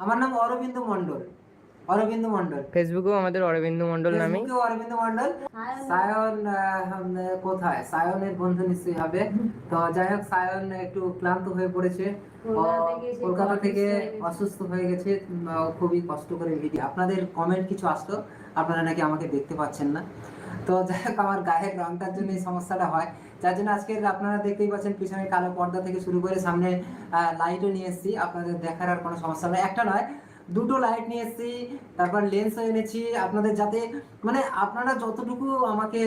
আমার নাম অরবিন্দ মন্ডল অরবিন্দ মন্ডল ফেসবুকেও আমাদের অরবিন্দ নামেই ফেসবুকেও অরবিন্দ মন্ডল সায়ন কোথায়? সায়নের বন্ধু নিশ্চয়ই হবে। তো যাই হোক সায়ন একটু ক্লান্ত হয়ে পড়েছে। কলকাতা থেকে অসুস্থ হয়ে গেছে। খুবই কষ্ট করে ভিডিও। আপনাদের কমেন্ট কিছু আসতো আপনারা নাকি আমাকে দেখতে পাচ্ছেন না? তো যাই হোক আমার গায়ের রংটার জন্য এই সমস্যাটা হয়। যার জন্য আজকে আপনারা দেখতেই পাচ্ছেন পিছনে কালো পর্দা থেকে শুরু করে সামনে লাইটও নিয়ে এসেছি। আপনাদের দেখার আর কোনো সমস্যা নয় একটা নয় দুটো লাইট নিয়ে এসেছি তারপর লেন্সও এনেছি। আপনাদের যাতে মানে আপনারা যতটুকু আমাকে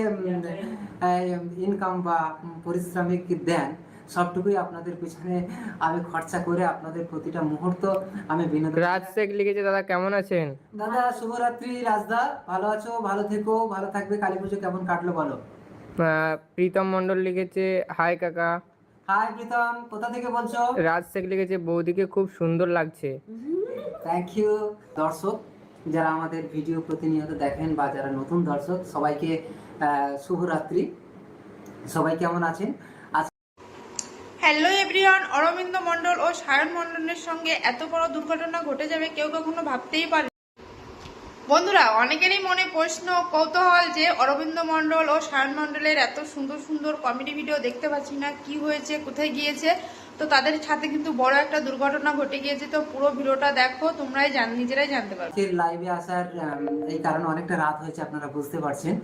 ইনকাম বা পরিশ্রমিক পারিশ্রমিক দেন সবটুকুই আপনাদের পিছনে আমি খরচা করে আপনাদের প্রতিটা মুহূর্ত আমি বিনোদন রাজ শেখ লিখেছে দাদা কেমন আছেন? দাদা শুভরাত্রি রাজদা। ভালো আছো? ভালো থেকো ভালো থাকবে। কালী পুজো কেমন কাটলো বলো? প্রীতম মন্ডল লিখেছে হাই কাকা। হাই প্রীতম কোথা থেকে বলছো? রাজ শেখ লিখেছে বৌদিকে খুব সুন্দর লাগছে। থ্যাংক ইউ দর্শক। যারা আমাদের ভিডিও প্রতিনিয়ত দেখেন বা যারা নতুন দর্শক সবাইকে আহ, শুভরাত্রি। সবাই কেমন আছেন? এভরিওয়ান অরবিন্দ মণ্ডল ও সায়ন মণ্ডলের সঙ্গে এত বড় দুর্ঘটনা ঘটে যাবে কেউ কখনো ভাবতেই পারে বন্ধুরা অনেকেরই মনে প্রশ্ন কৌতূহল যে অরবিন্দ মণ্ডল ও সায়ন মণ্ডলের এত সুন্দর সুন্দর কমেডি ভিডিও দেখতে পাচ্ছি না কি হয়েছে কোথায় গিয়েছে? তো তাদের সাথে কিন্তু বড় একটা দুর্ঘটনা ঘটে গিয়েছে। তো পুরো ভিডিওটা দেখো তোমরাই জান নিজেরাই জানতে পারবে। আজকের লাইভে আসার এই কারণে অনেকটা রাত হয়েছে আপনারা বুঝতে পারছেন।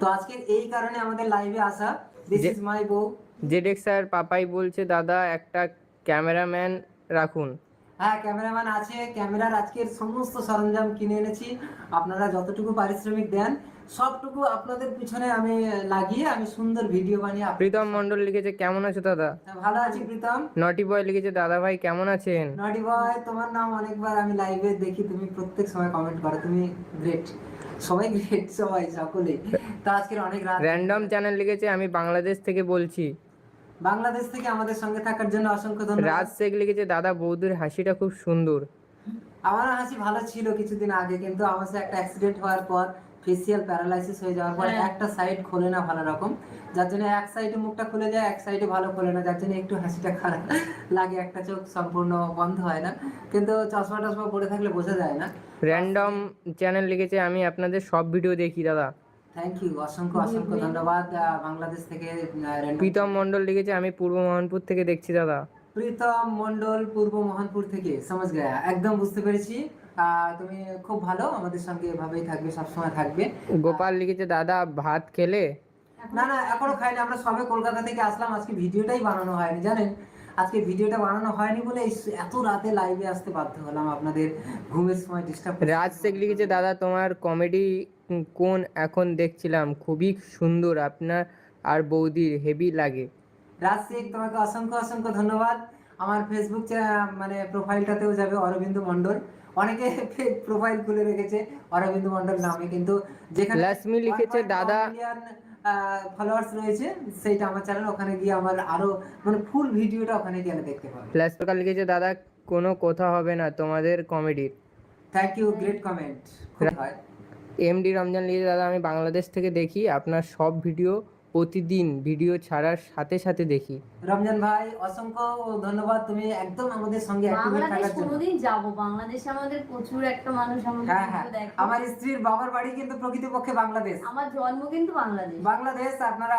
তো আজকে এই কারণে আমাদের লাইভে আসা দিস ইজ মাই বউ। জেডেক স্যার পাপাই বলছে দাদা একটা ক্যামেরাম্যান রাখুন। হ্যাঁ ক্যামেরাম্যান আছে। ক্যামেরার আজকের সমস্ত সরঞ্জাম কিনে এনেছি। আপনারা যতটুকু পারিশ্রমিক দেন সবটুকু আপনাদের পিছনে আমি লাগিয়ে আমি সুন্দর ভিডিও বানিয়ে প্রীতম মণ্ডল লিখেছে কেমন আছো দাদা? ভালো আছি প্রীতম। নটি বয় লিখেছে দাদা ভাই কেমন আছেন? নটি বয় তোমার নাম অনেকবার আমি লাইভে দেখি তুমি প্রত্যেক সময় কমেন্ট করো তুমি গ্রেট সবাই গ্রেট সবাই সকলে তো আজকের অনেক রাত। র্যান্ডম চ্যানেল লিখেছে আমি বাংলাদেশ থেকে বলছি। বাংলাদেশ থেকে আমাদের সঙ্গে থাকার জন্য অসংখ্য ধন্যবাদ। রাজ শেখ লিখেছে দাদা বৌদির হাসিটা খুব সুন্দর। আমার হাসি ভালো ছিল কিছুদিন আগে কিন্তু আমার সাথে একটা অ্যাক্সিডেন্ট হওয়ার পর ফেসিয়াল প্যারালাইসিস হয়ে যাওয়ার পর একটা সাইড খোলে না ভালো রকম। যার জন্য এক সাইডে মুখটা খুলে যায় এক সাইডে ভালো খোলে না যার জন্য একটু হাসিটা খারাপ লাগে একটা চোখ সম্পূর্ণ বন্ধ হয় না। কিন্তু চশমা টশমা পরে থাকলে বোঝা যায় না। র্যান্ডম চ্যানেল লিখেছে আমি আপনাদের সব ভিডিও দেখি দাদা। থ্যাংক ইউ অসংখ্য অসংখ্য ধন্যবাদ বাংলাদেশ থেকে প্রীতম মণ্ডল লিখেছে আমি পূর্ব মোহনপুর থেকে দেখছি দাদা। প্রীতম মন্ডল পূর্ব মোহনপুর থেকে সমাজ গয়া। একদম বুঝতে পেরেছি। আহ, তুমি খুব ভালো আমাদের সঙ্গে এভাবেই থাকবে সবসময় থাকবে। গোপাল লিখেছে দাদা ভাত খেলে? না না এখনও খাইনি। আমরা সবে কলকাতা থেকে আসলাম আজকে ভিডিওটাই বানানো হয়নি জানেন? আজকে ভিডিওটা বানানো হয়নি বলে এত রাতে লাইভে আসতে বাধ্য হলাম আপনাদের ঘুমের সময় ডিস্টার্ব রাজ শেখ লিখেছে দাদা তোমার কমেডি কোন এখন দেখছিলাম? খুবই সুন্দর আপনার আর বৌদির হেভি লাগে। রাজ শেখ তোমাকে অসংখ্য অসংখ্য ধন্যবাদ। আমার ফেসবুক মানে প্রোফাইলটাতেও যাবে অরবিন্দ মন্ডল অনেকে প্রোফাইল খুলে রেখেছে অরবিন্দ মন্ডল নামে কিন্তু যেখানে লাসমি লিখেছে, "দাদা-" ফলোয়ার্স রয়েছে সেইটা আমার চ্যানেল ওখানে গিয়ে আমার আরও মানে ফুল ভিডিওটা ওখানে গিয়ে দেখতে পাবে। প্লাস সরকার লিখেছে দাদা কোনো কথা হবে না তোমাদের কমেডির thank you great comment MD Ramzan লিখেছে দাদা আমি বাংলাদেশ থেকে দেখি আপনার সব ভিডিও প্রতিদিন ভিডিও ছাড়ার সাথে সাথে দেখি। রমজান ভাই অসংখ্য ধন্যবাদ। তুমি একদম আমাদের সঙ্গে বাংলাদেশ কোনোদিন যাব বাংলাদেশে আমাদের প্রচুর একটা মানুষ আমাদের হ্যাঁ হ্যাঁ। দেখে। আমার স্ত্রীর বাবার বাড়ি কিন্তু প্রকৃতপক্ষে বাংলাদেশ। আমার জন্ম কিন্তু বাংলাদেশ। বাংলাদেশ আপনারা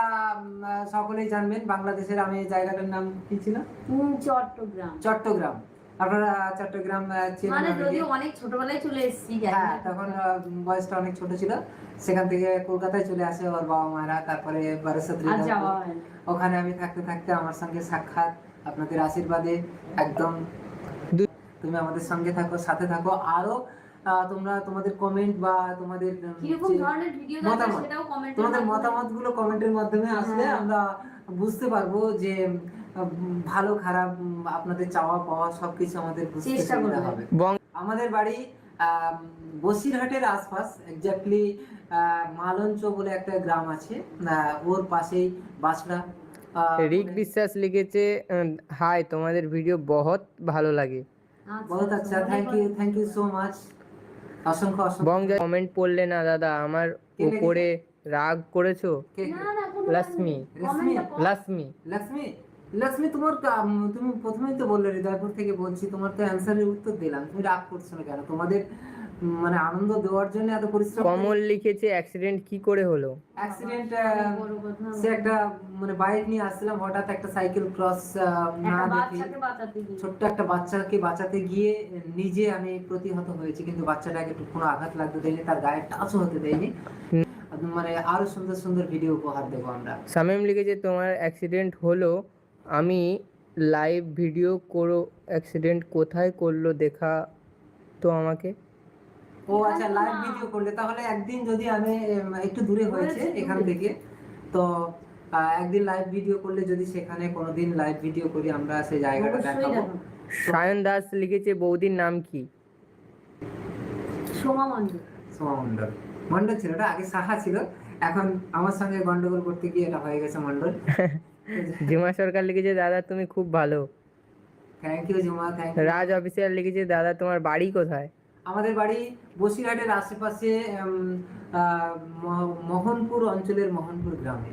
সকলেই জানবেন বাংলাদেশের আমি জায়গাটার নাম কি ছিল? চট্টগ্রাম। চট্টগ্রাম। আপনারা চট্টগ্রাম মানে যদিও অনেক ছোটবেলায় চলে এসেছি হ্যাঁ তখন বয়সটা অনেক ছোট ছিল সেখান থেকে কলকাতায় চলে আসে ওর বাবা মারা তারপরে বারাসাত। ওখানে আমি থাকতে থাকতে আমার সঙ্গে সাক্ষাৎ আপনাদের আশীর্বাদে একদম তুমি আমাদের সঙ্গে থাকো সাথে থাকো আরও তোমরা তোমাদের কমেন্ট বা তোমাদের মতামত। তোমাদের মতামতগুলো কমেন্টের মাধ্যমে আসলে হ্যাঁ। আমরা বুঝতে পারব যে ভালো খারাপ আপনাদের চাওয়া পাওয়া সবকিছু আমাদের চেষ্টা করবে। হবে। আমাদের বাড়ি বসিরহাটের আশপাশ এক্স্যাক্টলি মালঞ্চ বলে একটা গ্রাম আছে ওর পাশেই বাসড়া রিক বিশ্বাস লিখেছে হাই তোমাদের ভিডিও বহুত ভালো লাগে। বহুত আচ্ছা thank you thank you so much অসংখ্য অসংখ্য। বং কমেন্ট পড়লে না দাদা আমার উপরে রাগ করেছ? লাসমি। রেশমি লাসমি? লক্ষ্মী তোমার তুমি প্রথমেই তো বললে হৃদয়পুর থেকে বলছি তোমার তো অ্যান্সারের উত্তর দিলাম। তুমি রাগ করছ না কেন? তোমাদের মানে আনন্দ দেওয়ার জন্য এত পরিশ্রম কমল লিখেছে অ্যাক্সিডেন্ট কি করে হলো? অ্যাক্সিডেন্ট সে একটা মানে বাইক নিয়ে আসছিলাম হঠাৎ একটা সাইকেল ক্রস না দেখে ছোট্ট একটা বাচ্চাকে বাঁচাতে গিয়ে নিজে আমি প্রতিহত হয়েছি কিন্তু বাচ্চাটাকে একটু কোনো আঘাত লাগতে দেয়নি তার গায়ে টাচও হতে দেয়নি। মানে আরও সুন্দর সুন্দর ভিডিও উপহার দেবো আমরা। শামীম লিখেছে তোমার অ্যাক্সিডেন্ট হলো আমি লাইভ ভিডিও করো অ্যাক্সিডেন্ট কোথায় করল দেখা তো আমাকে? ও আচ্ছা লাইভ ভিডিও করলে। তাহলে একদিন যদি আমি একটু দূরে হয়েছে এখান থেকে তো একদিন লাইভ ভিডিও করলে যদি সেখানে কোনোদিন লাইভ ভিডিও করি আমরা সেই জায়গাটা দেখাবো। সায়ন দাস লিখেছে বৌদির নাম কি? সোমা মন্ডল সোমা মন্ডল মন্ডল ছিল ওটা আগে সাহা ছিল। এখন আমার সঙ্গে গন্ডগোল করতে গিয়ে এটা হয়ে গেছে মন্ডল জিমা সরকার লিখেছে দাদা তুমি খুব ভালো। Thank you Juma thank you Raj officer লিখেছে দাদা তোমার বাড়ি কোথায়? আমাদের বাড়ি বসিরহাটের আশেপাশে মোহনপুর অঞ্চলের মোহনপুর গ্রামে।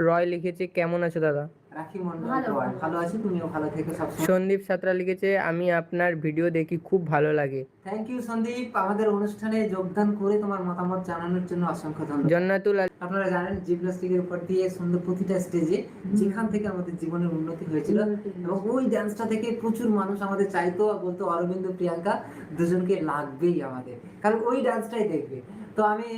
রয় লিখেছে কেমন আছো দাদা? রাখি মন্ডল ভালো, রয়। ভালো। ভালো আছি তুমিও ভালো থেকো সবসময়। সন্দীপ সাঁতরা লিখেছে আমি আপনার ভিডিও দেখি খুব ভালো লাগে। Thank you Sandeep. আমাদের অনুষ্ঠানে যোগদান করে তোমার মতামত জানানোর জন্য অসংখ্য ধন্যবাদ। জন্নাতুল আপনারা জানেন জিমনাস্টিকের উপর দিয়ে সুন্দর প্রতিটা স্টেজে যেখান থেকে আমাদের জীবনের উন্নতি হয়েছিল এবং ওই ডান্সটা থেকে প্রচুর মানুষ আমাদের চাইতো বলতো অরবিন্দ প্রিয়াঙ্কা দুজনকে লাগবেই আমাদের। কারণ ওই ডান্সটাই দেখবে। তো আমি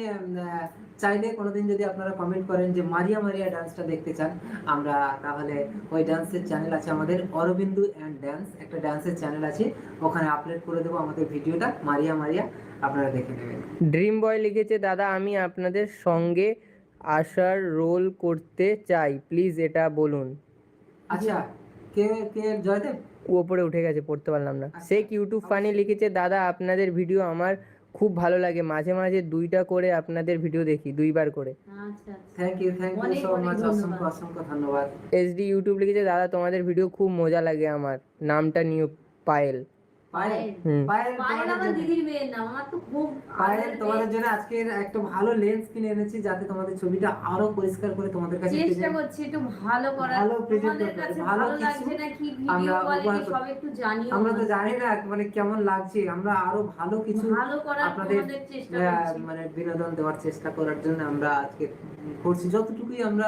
চাইলে কোনোদিন যদি আপনারা কমেন্ট করেন যে মারিয়া মারিয়া ডান্সটা দেখতে চান আমরা তাহলে ওই ডান্সের চ্যানেল আছে আমাদের অরবিন্দু অ্যান্ড ড্যান্স একটা ডান্সের চ্যানেল আছে ওখানে আপলোড করে দেবো আমাদের ভিডিওটা মারিয়া মারিয়া আপনারা দেখে নেবেন। ড্রিম বয় লিখেছে দাদা আমি আপনাদের সঙ্গে আসার রোল করতে চাই প্লিজ এটা বলুন। আচ্ছা কে কে জয়দেব? ও ওপরে উঠে গেছে পড়তে পারলাম না। শেখ ইউটিউব ফানি লিখেছে দাদা আপনাদের ভিডিও আমার খুব ভালো লাগে। মাঝে মাঝে দুইটা করে আপনাদের ভিডিও দেখি দুইবার করে। আচ্ছা আচ্ছা। Thank you thank you so much ধন্যবাদ। অসংখ্য অসংখ্য ধন্যবাদ। এসডি ইউটিউব লিখেছে দাদা তোমাদের ভিডিও খুব মজা লাগে আমার। নামটা নিউ পায়েল। তোমাদের জন্য- আমার তো খুব পায়েল আদরের তোমাদের মেয়ে। জন্য আজকে একটা ভালো লেন্স কিনে এনেছি যাতে তোমাদের ছবিটা আরও পরিষ্কার করে তোমাদের কাছে চেষ্টা করছি একটু ভালো করার। ভালো present তোমাদের করতে, কাছে ভালো ভালো লাগছে না ভিডিও আমরা কোয়ালিটি সব একটু জানিও। আমরা তো জানি না মানে কেমন লাগছে আমরা আরও ভালো কিছু ভালো করার আপনাদের চেষ্টা মানে বিনোদন দেওয়ার চেষ্টা করার জন্য আমরা আজকে করছি যতটুকুই আমরা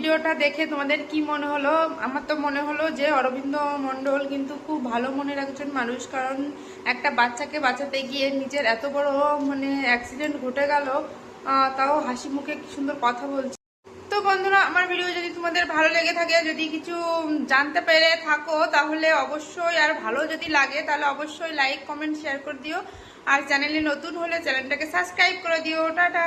ভিডিওটা দেখে তোমাদের কি মনে হলো? আমার তো মনে হলো যে অরবিন্দ মণ্ডল কিন্তু খুব ভালো মনের একজন মানুষ, কারণ একটা বাচ্চাকে বাঁচাতে গিয়ে নিজের এত বড় মানে অ্যাক্সিডেন্ট ঘটে গেল তাও হাসি মুখে সুন্দর কথা বলছে। তো বন্ধুরা, আমার ভিডিও যদি তোমাদের ভালো লেগে থাকে, যদি কিছু জানতে পেরে থাকো, তাহলে অবশ্যই আর ভালো যদি লাগে, তাহলে অবশ্যই লাইক কমেন্ট শেয়ার করে দিও। আর চ্যানেলে নতুন হলে চ্যানেলটাকে সাবস্ক্রাইব করে দিও। টাটা!